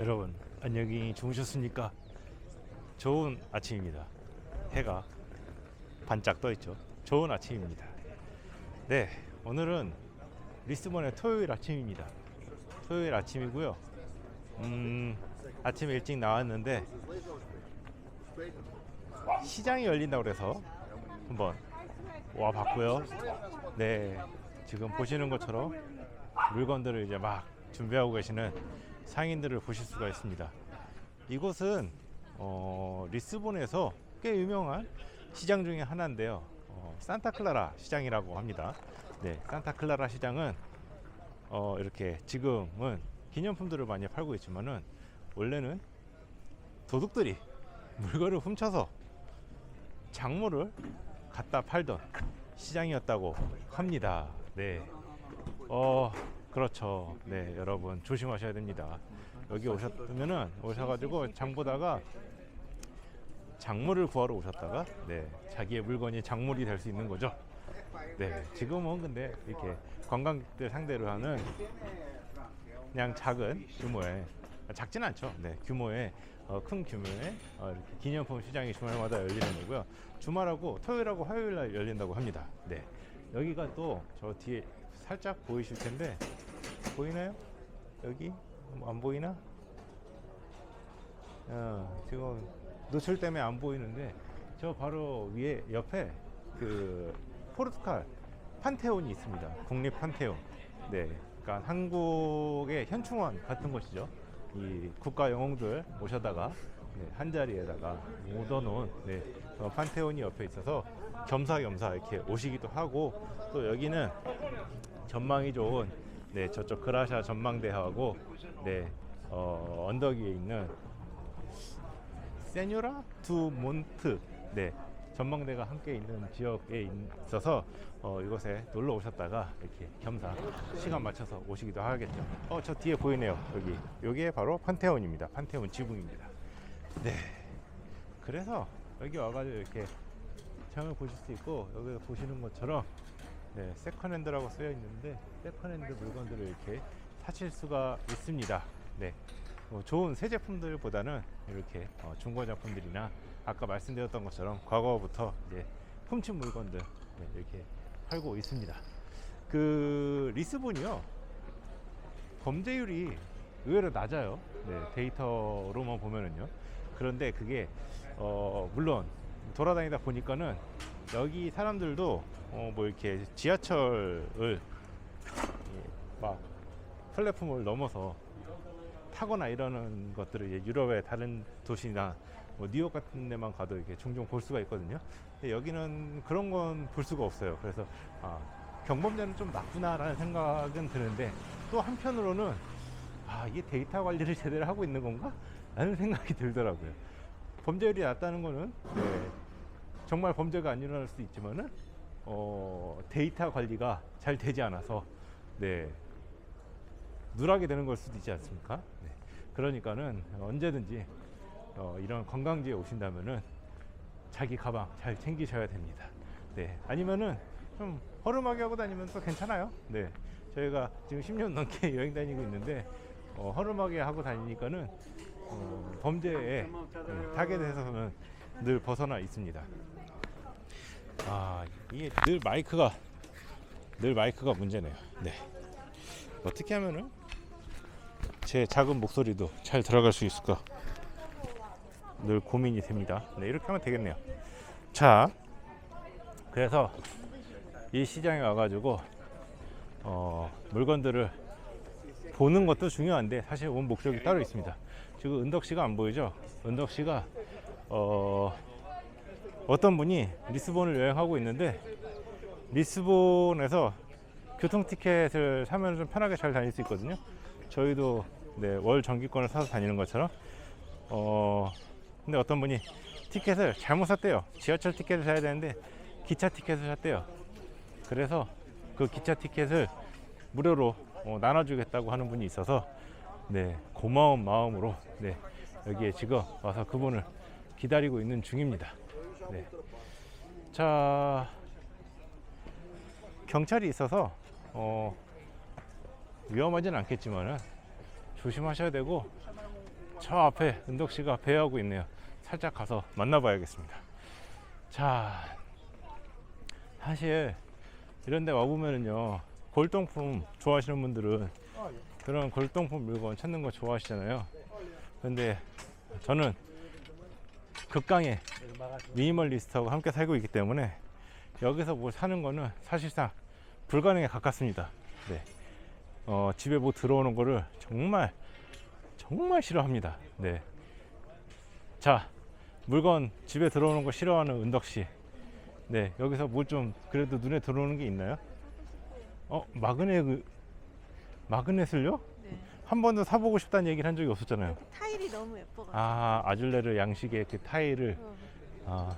여러분 안녕히 주무셨습니까? 좋은 아침입니다. 해가 반짝 떠 있죠. 좋은 아침입니다. 네, 오늘은 리스본의 토요일 아침입니다. 토요일 아침이고요. 음, 아침에 일찍 나왔는데 시장이 열린다고 그래서 한번 와 봤고요. 네, 지금 보시는 것처럼 물건들을 이제 막 준비하고 계시는 상인들을 보실 수가 있습니다. 이곳은 어, 리스본에서 꽤 유명한 시장 중에 하나인데요. 어, 산타클라라 시장이라고 합니다. 네, 산타클라라 시장은 어, 이렇게 지금은 기념품들을 많이 팔고 있지만은 원래는 도둑들이 물건을 훔쳐서 작물을 갖다 팔던 시장이었다고 합니다. 네. 어, 그렇죠. 네, 여러분 조심하셔야 됩니다. 여기 오셨으면은 오셔가지고 장 보다가 작물을 구하러 오셨다가 네, 자기의 물건이 작물이 될 수 있는 거죠. 네, 지금은 근데 이렇게 관광객들 상대로 하는 그냥 작은 규모의 아, 작진 않죠. 네, 규모의 어, 큰 규모의 어, 이렇게 기념품 시장이 주말마다 열리는 거고요. 주말하고 토요일하고 화요일 날 열린다고 합니다. 네, 여기가 또 저 뒤에 살짝 보이실 텐데 보이나요? 여기 뭐안 보이나? 어, 지금 노출 때문에 안 보이는데 저 바로 위에 옆에 그 포르투갈 판테온이 있습니다. 국립 판테온. 네, 그러니까 한국의 현충원 같은 곳이죠. 이 국가 영웅들 모셔다가 네, 한 자리에다가 묻어놓은 네, 어, 판테온이 옆에 있어서 겸사겸사 이렇게 오시기도 하고 또 여기는 전망이 좋은 네, 저쪽 그라샤 전망대하고 네, 어, 언덕 위에 있는 세뇨라 두 몬트 네 전망대가 함께 있는 지역에 있어서 어, 이곳에 놀러 오셨다가 이렇게 겸사 시간 맞춰서 오시기도 하겠죠. 어 저 뒤에 보이네요. 여기 여기에 바로 판테온입니다. 판테온 지붕입니다. 네. 그래서 여기 와가지고 이렇게 장을 보실 수 있고 여기 보시는 것처럼 네, 세컨핸드라고 쓰여 있는데 세컨핸드 물건들을 이렇게 사실 수가 있습니다. 네. 뭐 좋은 새 제품들보다는 이렇게 어, 중고 제품들이나 아까 말씀드렸던 것처럼 과거부터 이제 훔친 물건들 네, 이렇게 팔고 있습니다. 그 리스본이요 범죄율이 의외로 낮아요. 네, 데이터로만 보면은요. 그런데 그게 어, 물론 돌아다니다 보니까는 여기 사람들도 어, 뭐 이렇게 지하철을 예, 막 플랫폼을 넘어서 타거나 이러는 것들을 유럽의 다른 도시나 뭐 뉴욕 같은 데만 가도 이렇게 종종 볼 수가 있거든요. 근데 여기는 그런 건 볼 수가 없어요. 그래서 아, 경범죄는 좀 나쁘나라는 생각은 드는데 또 한편으로는 아 이게 데이터 관리를 제대로 하고 있는 건가? 라는 생각이 들더라고요. 범죄율이 낮다는 거는 네, 정말 범죄가 안 일어날 수 있지만은 어, 데이터 관리가 잘 되지 않아서 네, 누락이 되는 걸 수도 있지 않습니까? 네. 그러니까는 언제든지 어, 이런 관광지에 오신다면은 자기 가방 잘 챙기셔야 됩니다. 네. 아니면은 좀 허름하게 하고 다니면 또 괜찮아요. 네. 저희가 지금 10년 넘게 여행 다니고 있는데 어, 허름하게 하고 다니니까는 어, 범죄에 네, 타겟에서는 늘 벗어나 있습니다. 아 이게 늘 마이크가 늘 마이크가 문제네요. 네. 어떻게 하면은 제 작은 목소리도 잘 들어갈 수 있을까 늘 고민이 됩니다. 네, 이렇게 하면 되겠네요. 자, 그래서 이 시장에 와가지고 어, 물건들을 보는 것도 중요한데 사실 온 목적이 따로 있습니다. 지금 은덕 씨가 안 보이죠? 은덕 씨가 어, 어떤 분이 리스본을 여행하고 있는데 리스본에서 교통 티켓을 사면 좀 편하게 잘 다닐 수 있거든요. 저희도 네, 월 정기권을 사서 다니는 것처럼 어 근데 어떤 분이 티켓을 잘못 샀대요. 지하철 티켓을 사야 되는데 기차 티켓을 샀대요. 그래서 그 기차 티켓을 무료로 어, 나눠주겠다고 하는 분이 있어서 네 고마운 마음으로 네 여기에 지금 와서 그분을 기다리고 있는 중입니다. 네. 자 경찰이 있어서 어, 위험하진 않겠지만은 조심하셔야 되고 저 앞에 은덕 씨가 배회하고 있네요. 살짝 가서 만나봐야겠습니다. 자, 사실 이런 데 와보면은요, 골동품 좋아하시는 분들은 그런 골동품 물건 찾는 거 좋아하시잖아요. 근데 저는 극강의 미니멀리스트하고 함께 살고 있기 때문에 여기서 뭘 사는 거는 사실상 불가능에 가깝습니다. 네. 어, 집에 뭐 들어오는 거를 정말 정말 싫어합니다. 네. 자, 물건 집에 들어오는 거 싫어하는 은덕 씨. 네, 여기서 뭐 좀 그래도 눈에 들어오는 게 있나요? 어, 마그넷 그- 마그넷을요? 네. 한 번도 사보고 싶다는 얘기를 한 적이 없었잖아요. 그 타일이 너무 예뻐가지고. 아, 아줄레르 양식의 그 타일을 어. 아,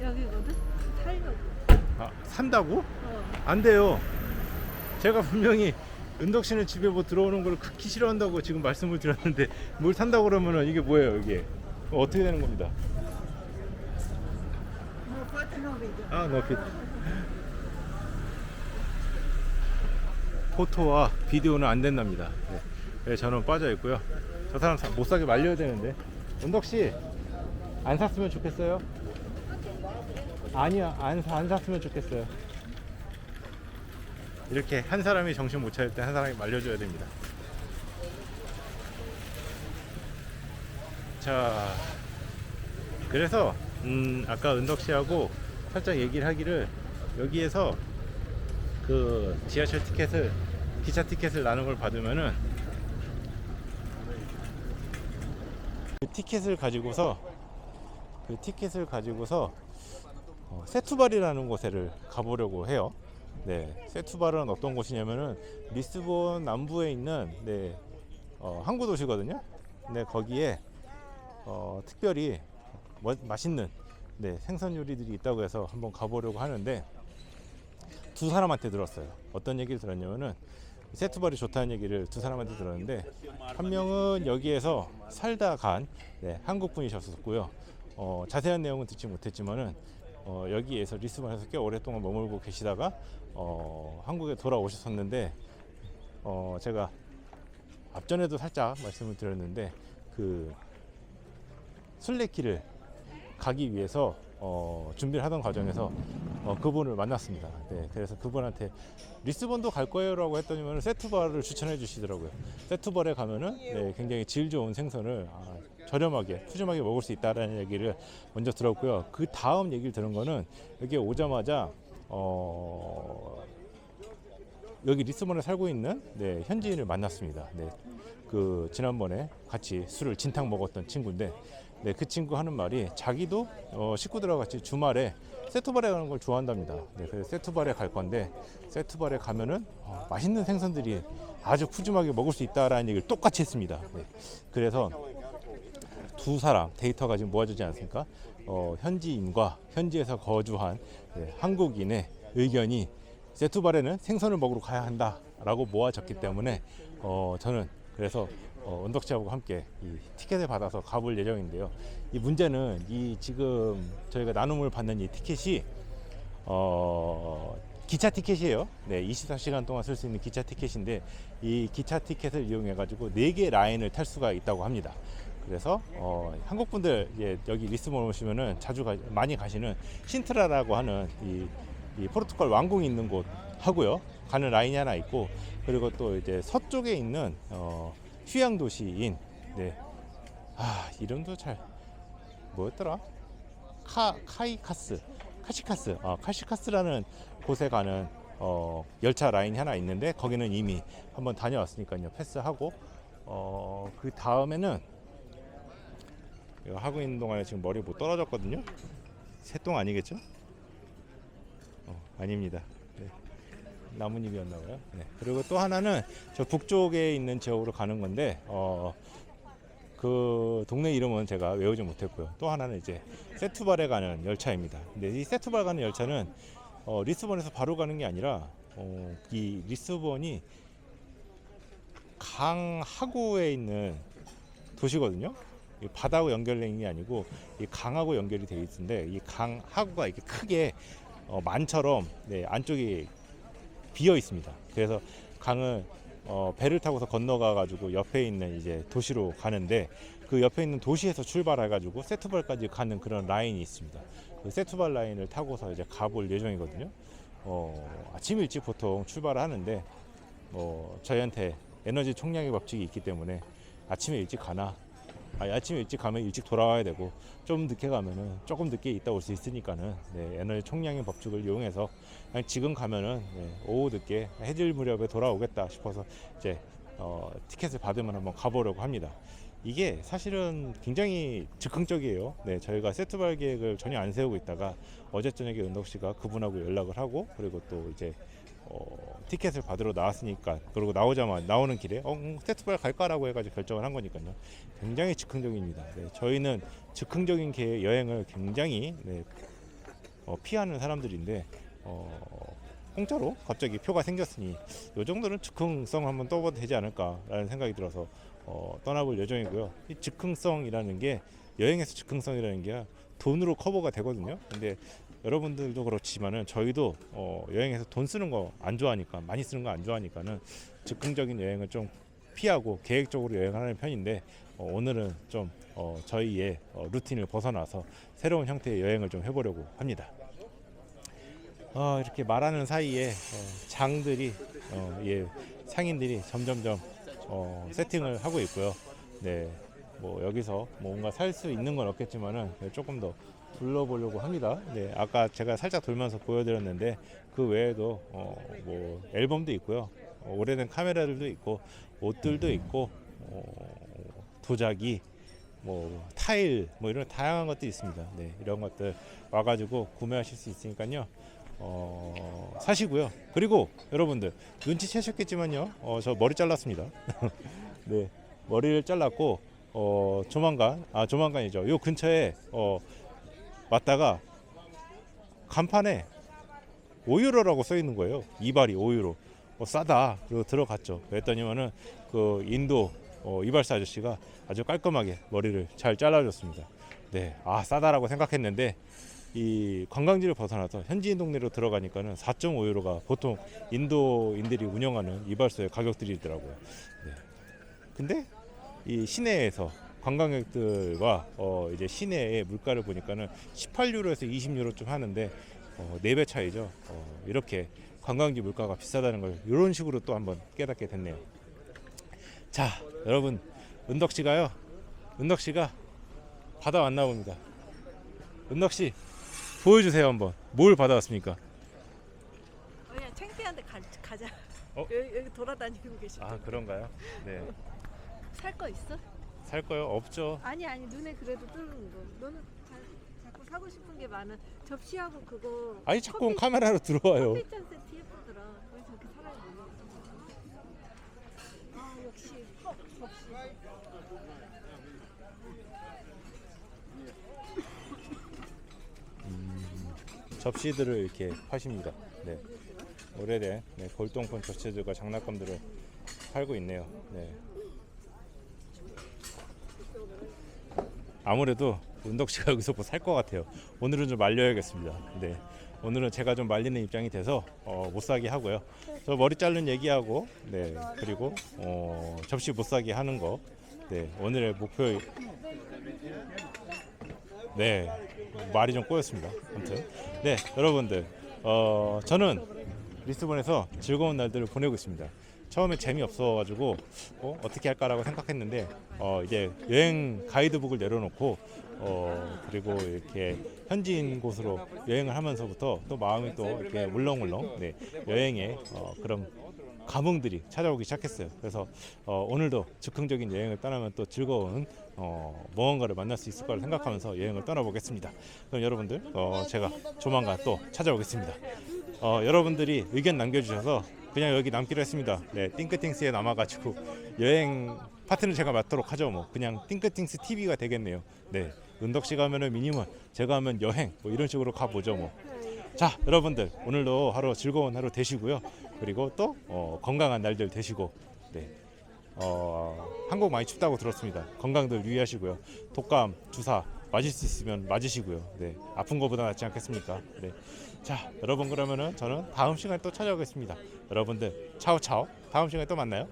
여기거든? 타일로. 아, 산다고? 어. 안 돼요. 제가 분명히 은덕 씨는 집에 뭐 들어오는 걸 극히 싫어한다고 지금 말씀을 드렸는데 뭘 산다고 그러면은 이게 뭐예요, 이게? 어떻게 되는 겁니다. 아, 너핏. 포토와 비디오는 안 된답니다. 네. 네, 저는 빠져 있고요. 저 사람 사- 못 사게 말려야 되는데. 은덕 씨, 안 샀으면 좋겠어요? 아니야, 안, 사- 안 샀으면 좋겠어요. 이렇게 한 사람이 정신 못 차릴 때 한 사람이 말려줘야 됩니다. 자, 그래서 음, 아까 은덕 씨하고 살짝 얘기를 하기를 여기에서 그 지하철 티켓을 기차 티켓을 걸 받으면은 그 티켓을 가지고서 그 티켓을 가지고서 어, 세투발이라는 곳에를 가보려고 해요. 네, 세투발은 어떤 곳이냐면은 리스본 남부에 있는 네, 어, 항구 도시거든요. 네, 거기에 어, 특별히 뭐- 맛있는 네, 생선 요리들이 있다고 해서 한번 가보려고 하는데 두 사람한테 들었어요. 어떤 얘기를 들었냐면은 세투발이 좋다는 얘기를 두 사람한테 들었는데 한 명은 여기에서 살다 간 네, 한국 분이셨었고요. 어, 자세한 내용은 듣지 못했지만은 어, 여기에서 리스본에서 꽤 오랫동안 머물고 계시다가 어, 한국에 돌아오셨었는데 어, 제가 앞전에도 살짝 말씀을 드렸는데 그 술래길을 가기 위해서 어, 준비를 하던 과정에서 어, 그분을 만났습니다. 네, 그래서 그분한테 리스본도 갈 거예요라고 했더니만 세투발을 추천해 주시더라고요. 세투발에 가면은 네, 굉장히 질 좋은 생선을 아, 저렴하게 푸짐하게 먹을 수 있다라는 얘기를 먼저 들었고요. 그 다음 얘기를 들은 거는 여기 오자마자 어, 여기 리스본에 살고 있는 네, 현지인을 만났습니다. 네, 그 지난번에 같이 술을 진탕 먹었던 친구인데 네, 그 친구 하는 말이 자기도 어, 식구들하고 같이 주말에 세투발에 가는 걸 좋아한답니다. 네, 그래서 세투발에 갈 건데 세투발에 가면은 어, 맛있는 생선들이 아주 푸짐하게 먹을 수 있다라는 얘기를 똑같이 했습니다. 네, 그래서 두 사람 데이터가 지금 모아지지 않습니까? 어, 현지인과 현지에서 거주한 네, 한국인의 의견이 세투발에는 생선을 먹으러 가야 한다라고 모아졌기 때문에 어, 저는 그래서 어, 언덕지하고 함께 이 티켓을 받아서 가볼 예정인데요. 이 문제는 이 지금 저희가 나눔을 받는 이 티켓이 어, 기차 티켓이에요. 네, 24시간 동안 쓸 수 있는 기차 티켓인데 이 기차 티켓을 이용해 가지고 네개 라인을 탈 수가 있다고 합니다. 그래서 어, 한국 분들 예, 여기 리스본 오시면은 자주 가, 많이 가시는 신트라라고 하는 이, 이 포르투갈 왕궁이 있는 곳 하고요. 가는 라인이 하나 있고 그리고 또 이제 서쪽에 있는 어, 휴양 도시인 네. 아, 이름도 잘 뭐였더라? 카 카이카스 카시카스 아, 카시카스라는 곳에 가는 어, 열차 라인이 하나 있는데 거기는 이미 한번 다녀왔으니까요 패스하고 어, 그 다음에는 이거 하고 있는 동안에 지금 머리 못 떨어졌거든요 새똥 아니겠죠? 어, 아닙니다 네. 나뭇잎이었나 봐요 네. 그리고 또 하나는 저 북쪽에 있는 지역으로 가는 건데 어, 그 동네 이름은 제가 외우지 못했고요. 또 하나는 이제 세투발에 가는 열차입니다. 근데 이 세투발 가는 열차는 어, 리스본에서 바로 가는 게 아니라 어, 이 리스본이 강 하구에 있는 도시거든요. 이 바다하고 연결된 게 아니고 이 강하고 연결이 되어 있는데 이 강 하구가 이렇게 크게 어, 만처럼 네, 안쪽이 비어 있습니다. 그래서 강을 어, 배를 타고서 건너가 가지고 옆에 있는 이제 도시로 가는데 그 옆에 있는 도시에서 출발해 가지고 세트발까지 가는 그런 라인이 있습니다. 그 세트발 라인을 타고서 이제 가볼 예정이거든요. 어, 아침 일찍 보통 출발을 하는데 뭐 저희한테 에너지 총량의 법칙이 있기 때문에 아침에 일찍 가나 아, 아침에 일찍 가면 일찍 돌아와야 되고 좀 늦게 가면은 조금 늦게 있다 올 수 있으니까는 네, 에너지 총량의 법칙을 이용해서 그냥 지금 가면은 네, 오후 늦게 해질 무렵에 돌아오겠다 싶어서 이제 어, 티켓을 받으면 한번 가보려고 합니다. 이게 사실은 굉장히 즉흥적이에요. 네, 저희가 세트발 계획을 전혀 안 세우고 있다가 어제 저녁에 은덕 씨가 그분하고 연락을 하고 그리고 또 이제 어, 티켓을 받으러 나왔으니까 그리고 나오자마자 나오는 길에 어, 음, 세트발 갈까라고 해가지고 결정을 한 거니까요. 굉장히 즉흥적입니다. 네, 저희는 즉흥적인 계획, 여행을 굉장히 네, 어, 피하는 사람들인데 어, 공짜로 갑자기 표가 생겼으니 이 정도는 즉흥성 한번 떠봐도 되지 않을까라는 생각이 들어서 어, 떠나볼 예정이고요. 이 즉흥성이라는 게 여행에서 즉흥성이라는 게 돈으로 커버가 되거든요. 근데 여러분들도 그렇지만은 저희도 어, 여행에서 돈 쓰는 거 안 좋아하니까 많이 쓰는 거 안 좋아하니까는 즉흥적인 여행을 좀 피하고 계획적으로 여행하는 편인데 어, 오늘은 좀 어, 저희의 어, 루틴을 벗어나서 새로운 형태의 여행을 좀 해보려고 합니다. 어, 이렇게 말하는 사이에 어, 장들이 어, 예, 상인들이 점점점 어, 세팅을 하고 있고요. 네, 뭐 여기서 뭔가 살 수 있는 건 없겠지만은 네, 조금 더 둘러보려고 합니다. 네, 아까 제가 살짝 돌면서 보여드렸는데 그 외에도 어, 뭐 앨범도 있고요. 어, 오래된 카메라들도 있고 옷들도 있고 어, 도자기 뭐 타일 뭐 이런 다양한 것들이 있습니다. 네, 이런 것들 와가지고 구매하실 수 있으니까요. 어, 사시고요. 그리고 여러분들 눈치채셨겠지만요. 어, 저 머리 잘랐습니다. 네, 머리를 잘랐고 어, 조만간 아 조만간이죠. 요 근처에 어, 왔다가 간판에 5유로라고 써 있는 거예요. 이발이 5유로. 어, 싸다. 그리고 들어갔죠. 그랬더니만은 그 인도 어, 이발사 아저씨가 아주 깔끔하게 머리를 잘 잘라줬습니다. 네, 아 싸다라고 생각했는데 이 관광지를 벗어나서 현지인 동네로 들어가니까는 4.5유로가 보통 인도인들이 운영하는 이발소의 가격들이더라고요. 네. 근데 이 시내에서 관광객들과 어 이제 시내의 물가를 보니까는 18유로에서 20유로 좀 하는데 어 4배 차이죠. 어 이렇게 관광지 물가가 비싸다는 걸 이런 식으로 또 한번 깨닫게 됐네요. 자, 여러분 은덕 씨가요. 은덕 씨가 받아왔나 봅니다. 은덕 씨 보여주세요 한번 뭘 받아왔습니까? 어, 그냥 창피한데 가, 가자. 어? 여기, 여기 돌아다니고 계실 아. 그런가요? 네. 살 거 있어? 살 거요? 없죠. 아니 아니 눈에 그래도 띄는 거. 너는 자, 자꾸 사고 싶은 게 많아. 접시하고 그거. 아니 자꾸 커피- 카메라로 들어와요. 커피 잔 세트 예쁘더라. 왜 저렇게 사람이 몰라? 아 역시 컵 접시. 접시들을 이렇게 파십니다. 네. 오래된 네, 골동품 접시들과 장난감들을 팔고 있네요. 네. 아무래도 운덕 씨가 여기서 뭐 살 것 같아요. 오늘은 좀 말려야겠습니다. 네. 오늘은 제가 좀 말리는 입장이 돼서 어, 못 사게 하고요. 저 머리 자른 얘기하고, 네 그리고 어, 접시 못 사게 하는 거, 네 오늘의 목표. 네 말이 좀 꼬였습니다. 아무튼 네 여러분들 어, 저는 리스본에서 즐거운 날들을 보내고 있습니다. 처음에 재미없어가지고 어, 어떻게 할까라고 생각했는데 어, 이제 여행 가이드북을 내려놓고 어, 그리고 이렇게 현지인 곳으로 여행을 하면서부터 또 마음이 또 이렇게 울렁울렁 네, 여행의 어, 그런 감흥들이 찾아오기 시작했어요. 그래서 어, 오늘도 즉흥적인 여행을 떠나면 또 즐거운 어, 무언가를 만날 수 있을 거라 생각하면서 여행을 떠나보겠습니다. 그럼 여러분들 어, 제가 조만간 또 찾아오겠습니다. 어, 여러분들이 의견 남겨주셔서 그냥 여기 남기로 했습니다. 네, 띵크팅스에 남아가지고 여행 파트는 제가 맡도록 하죠. 뭐 그냥 띵크팅스 TV가 되겠네요. 네, 은덕 씨가 하면은 미니멀, 제가 하면 여행 뭐 이런 식으로 가보죠. 뭐. 자, 여러분들 오늘도 하루 즐거운 하루 되시고요. 그리고 또 어, 건강한 날들 되시고, 네. 어, 한국 많이 춥다고 들었습니다. 건강들 유의하시고요. 독감, 주사 맞을 수 있으면 맞으시고요. 네, 아픈 거보다 낫지 않겠습니까? 네, 자 여러분 그러면은 저는 다음 시간에 또 찾아오겠습니다. 여러분들 차오 차오 다음 시간에 또 만나요.